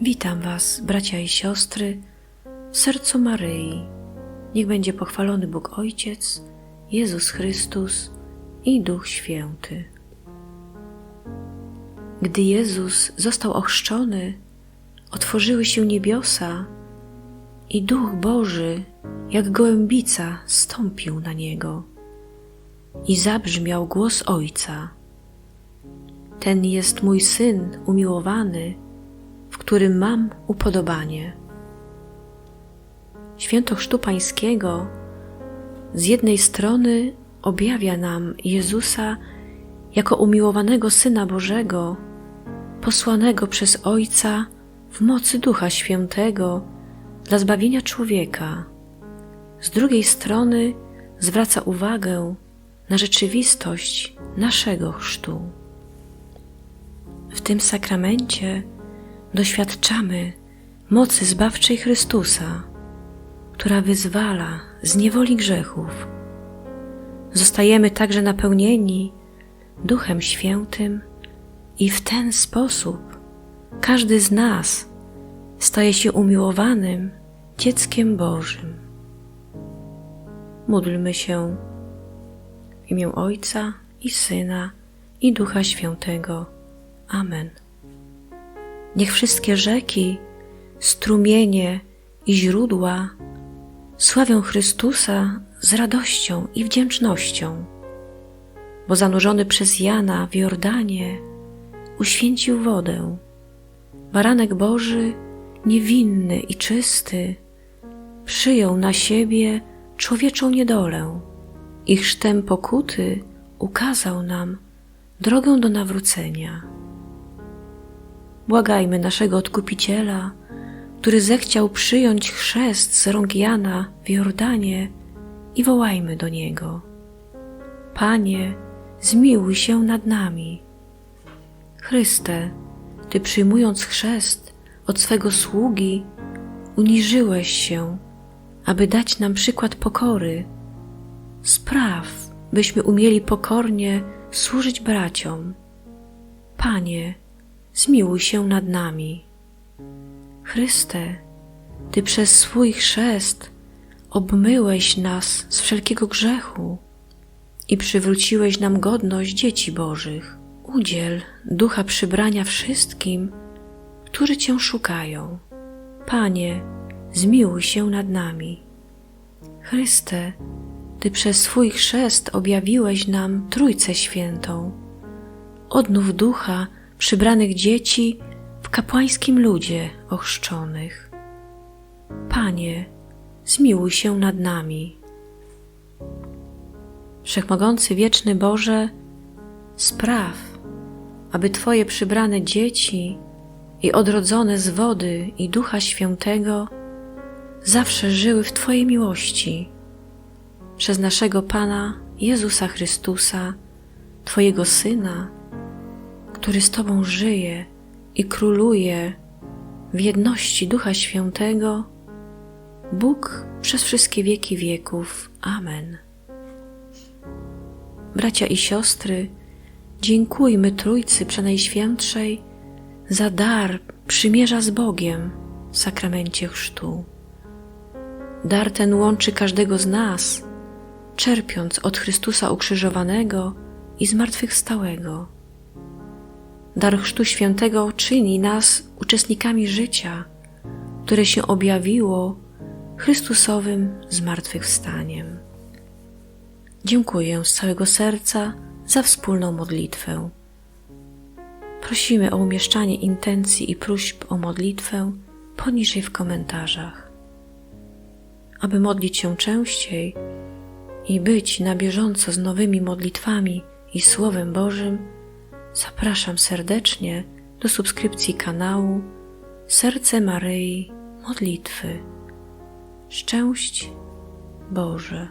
Witam Was, bracia i siostry, w sercu Maryi. Niech będzie pochwalony Bóg Ojciec, Jezus Chrystus i Duch Święty. Gdy Jezus został ochrzczony, otworzyły się niebiosa i Duch Boży, jak gołębica, stąpił na niego. I zabrzmiał głos Ojca. Ten jest mój syn umiłowany, w którym mam upodobanie. Święto Chrztu Pańskiego z jednej strony objawia nam Jezusa jako umiłowanego Syna Bożego, posłanego przez Ojca w mocy Ducha Świętego dla zbawienia człowieka. Z drugiej strony zwraca uwagę na rzeczywistość naszego chrztu. W tym sakramencie doświadczamy mocy zbawczej Chrystusa, która wyzwala z niewoli grzechów. Zostajemy także napełnieni Duchem Świętym i w ten sposób każdy z nas staje się umiłowanym dzieckiem Bożym. Módlmy się w imię Ojca i Syna i Ducha Świętego. Amen. Niech wszystkie rzeki, strumienie i źródła sławią Chrystusa z radością i wdzięcznością, bo zanurzony przez Jana w Jordanie uświęcił wodę. Baranek Boży, niewinny i czysty, przyjął na siebie człowieczą niedolę i chrztem pokuty ukazał nam drogę do nawrócenia. Błagajmy naszego Odkupiciela, który zechciał przyjąć chrzest z rąk Jana w Jordanie i wołajmy do Niego. Panie, zmiłuj się nad nami. Chryste, Ty przyjmując chrzest od swego sługi, uniżyłeś się, aby dać nam przykład pokory. Spraw, byśmy umieli pokornie służyć braciom. Panie, zmiłuj się nad nami. Chryste, Ty przez swój chrzest obmyłeś nas z wszelkiego grzechu i przywróciłeś nam godność dzieci Bożych. Udziel ducha przybrania wszystkim, którzy Cię szukają. Panie, zmiłuj się nad nami. Chryste, Ty przez swój chrzest objawiłeś nam Trójcę Świętą. Odnów ducha przybranych dzieci w kapłańskim ludzie ochrzczonych. Panie, zmiłuj się nad nami. Wszechmogący wieczny Boże, spraw, aby Twoje przybrane dzieci i odrodzone z wody i Ducha Świętego zawsze żyły w Twojej miłości przez naszego Pana Jezusa Chrystusa, Twojego Syna, który z Tobą żyje i króluje w jedności Ducha Świętego, Bóg przez wszystkie wieki wieków. Amen. Bracia i siostry, dziękujmy Trójcy Przenajświętszej za dar przymierza z Bogiem w sakramencie chrztu. Dar ten łączy każdego z nas, czerpiąc od Chrystusa ukrzyżowanego i zmartwychwstałego. Dar Chrztu Świętego czyni nas uczestnikami życia, które się objawiło Chrystusowym zmartwychwstaniem. Dziękuję z całego serca za wspólną modlitwę. Prosimy o umieszczanie intencji i próśb o modlitwę poniżej w komentarzach. Aby modlić się częściej i być na bieżąco z nowymi modlitwami i Słowem Bożym, zapraszam serdecznie do subskrypcji kanału Serce Maryi Modlitwy. Szczęść Boże.